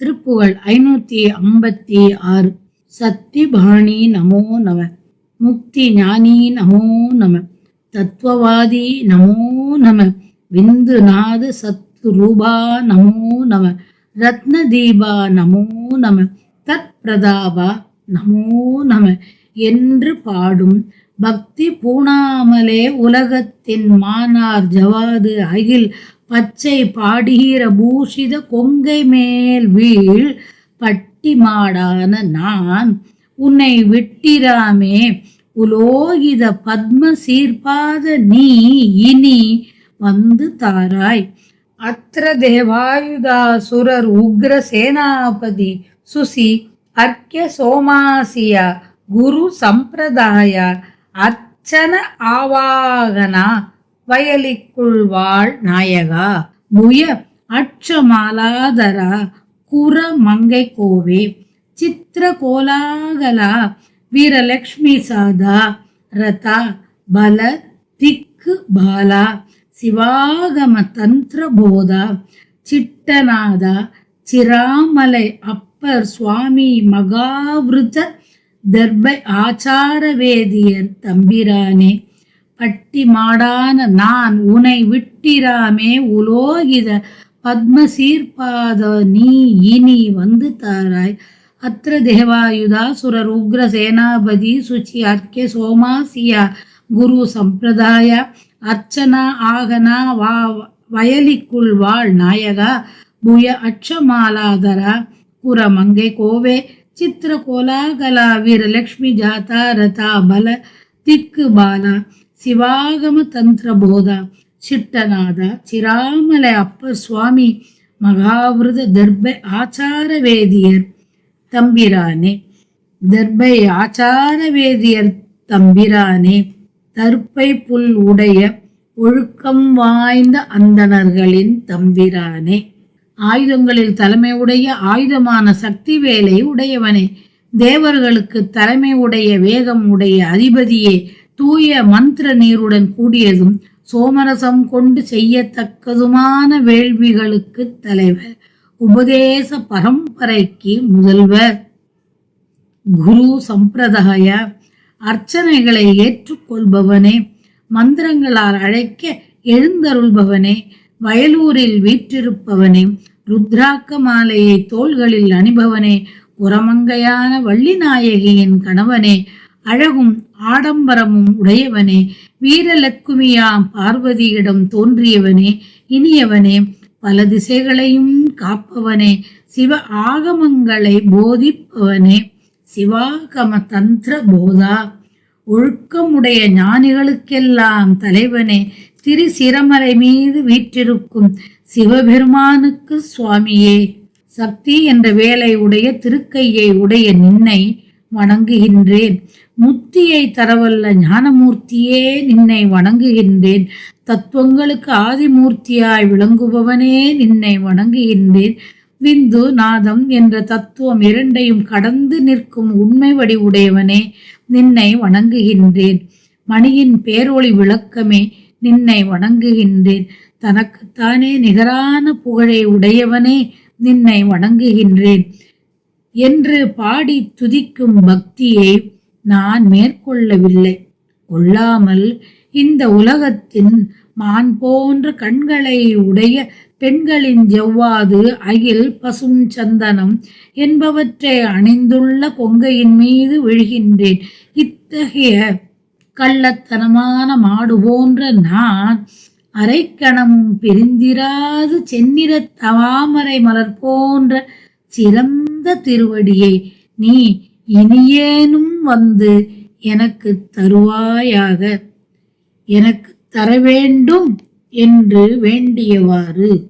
திருப்புகழ் ஐநூத்தி ஐம்பத்தி ஆறு. சத்திபாணி நமோ நம. முக்தி ஞானி நமோ நம. தத்துவவாதி நமோ நம. விந்துநாத சத்து ரூபா நமோ நம. ரத்ன தீபா நமோ நம. தத் பிரதாபா நமோ நம. என்று பாடும் பக்தி பூணாமலே உலகத்தின் மானார் ஜவாது அகில் பச்சை பாடுகிற பூஷித கொங்கை மேல் வீழ் பட்டி மாடான நான் உன்னை விட்டிராமே உலோகித பத்ம சீர்பாத நீ இனி வந்து தாராய். அத்திர தேவாயுதாசுரர் உக்ர சேனாபதி சுசி அர்க்கிய சோமாசிய குரு சம்பிரதாய அர்ச்சன ஆவாகனா வயலிக்குள் வாழ் நாயகா முய அச்சமாலாதரா குர மங்கை கோவே சித்திர கோலாகலா வீரலக்ஷ்மி சாதா ரதா பல திக்கு பாலா சிவாகம தந்திர போதா சிட்டநாதா சிராமலை அப்பர் சுவாமி மகாவிருத தர்பை ஆச்சார வேதியர் தம்பிரானே. பட்டி மாடான நான் உனை விட்டிராமே உலோகித பத்மசீர்பாத நீ இனி வந்து தாராய். அத்திர தேவாயுதாசுரர் உக்ர சேனாபதி சுச்சி அர்க்கே சோமாசியா குரு சம்பிரதாய. அர்ச்சனா ஆகனா வா வயலிக்குள் வாழ் நாயகா. புய அட்சமாலாதரா குரமங்கை கோவே. சித்திர கோலாகலா வீரலக்ஷ்மி ஜாதா ரதா பல திக்கு பாலா. சிவாகம தந்திர போதா சிட்டநாதா சிராமலை அப்பர் சுவாமி மகாவிரத தர்பை ஆச்சார வேதியர் தம்பிரானே தர்பை ஆச்சார வேதியர் தம்பிரானே தர்ப்பை புல் உடைய ஒழுக்கம் வாய்ந்த அந்தணர்களின் தம்பிரானே. ஆயுதங்களில் தலைமையுடைய ஆயுதமான சக்தி வேலை உடையவனே. தேவர்களுக்கு தலைமை உடைய வேகம் உடைய அதிபதியே தூய மந்திர நீருடன் கூடியதும் சோமரசம் கொண்டு செய்யத்தக்கதுமான வேள்விகளுக்கு தலைவர் உபதேச பரம்பரைக்கு முதல்வர். குரு சம்பிரதாய அர்ச்சனைகளை ஏற்றுக்கொள்பவனே மந்திரங்களால் அழைக்க எழுந்தருள்பவனே வயலூரில் வீற்றிருப்பவனே ருத்ராக்க மாலையை தோள்களில் அணிபவனே புறமங்கையான வள்ளிநாயகியின் கணவனே அழகும் ஆடம்பரமும் உடையவனே வீரலக்குமியாம் பார்வதியிடம் தோன்றியவனே இனியவனே பல திசைகளையும் காப்பவனே சிவ ஆகமங்களை போதிப்பவனே சிவாகம தந்திர போதா ஒழுக்கமுடைய ஞானிகளுக்கெல்லாம் தலைவனே திரு சிரமலை மீது வீற்றிருக்கும் சிவபெருமானுக்கு சுவாமியே. சக்தி என்ற வேலை உடைய திருக்கையை உடைய நின்னை வணங்குகின்றேன். முத்தியை தரவல்ல ஞானமூர்த்தியே நின்னை வணங்குகின்றேன். தத்துவங்களுக்கு ஆதிமூர்த்தியாய் விளங்குபவனே நின்னை வணங்குகின்றேன். விந்து நாதம் என்ற தத்துவம் இரண்டையும் கடந்து நிற்கும் உண்மை வடிவுடையவனே நின்னை வணங்குகின்றேன். மணியின் பேரொளி விளக்கமே நின்னை வணங்குகின்றேன். தனக்குத்தானே நிகரான புகழை உடையவனே நின்னை வணங்குகின்றேன். என்று பாடி துதிக்கும் பக்தியை நான் மேற்கொள்ளவில்லை. கொள்ளாமல் இந்த உலகத்தின் மான் போன்ற கண்களை உடைய பெண்களின் ஜவ்வாது அகில் பசும் சந்தனம் என்பவற்றை அணிந்துள்ள கொங்கையின் மீது விழுகின்றேன். இத்தகைய கள்ளத்தனமான மாடு போன்ற நான் அரைக்கணமும் பிரிந்திராது செந்நிற தவாமரை மலர் போன்ற சிறந்த திருவடியை நீ இனியேனும் வந்து எனக்கு தருவாயாக. எனக்கு தர வேண்டும் என்று வேண்டியவாறு.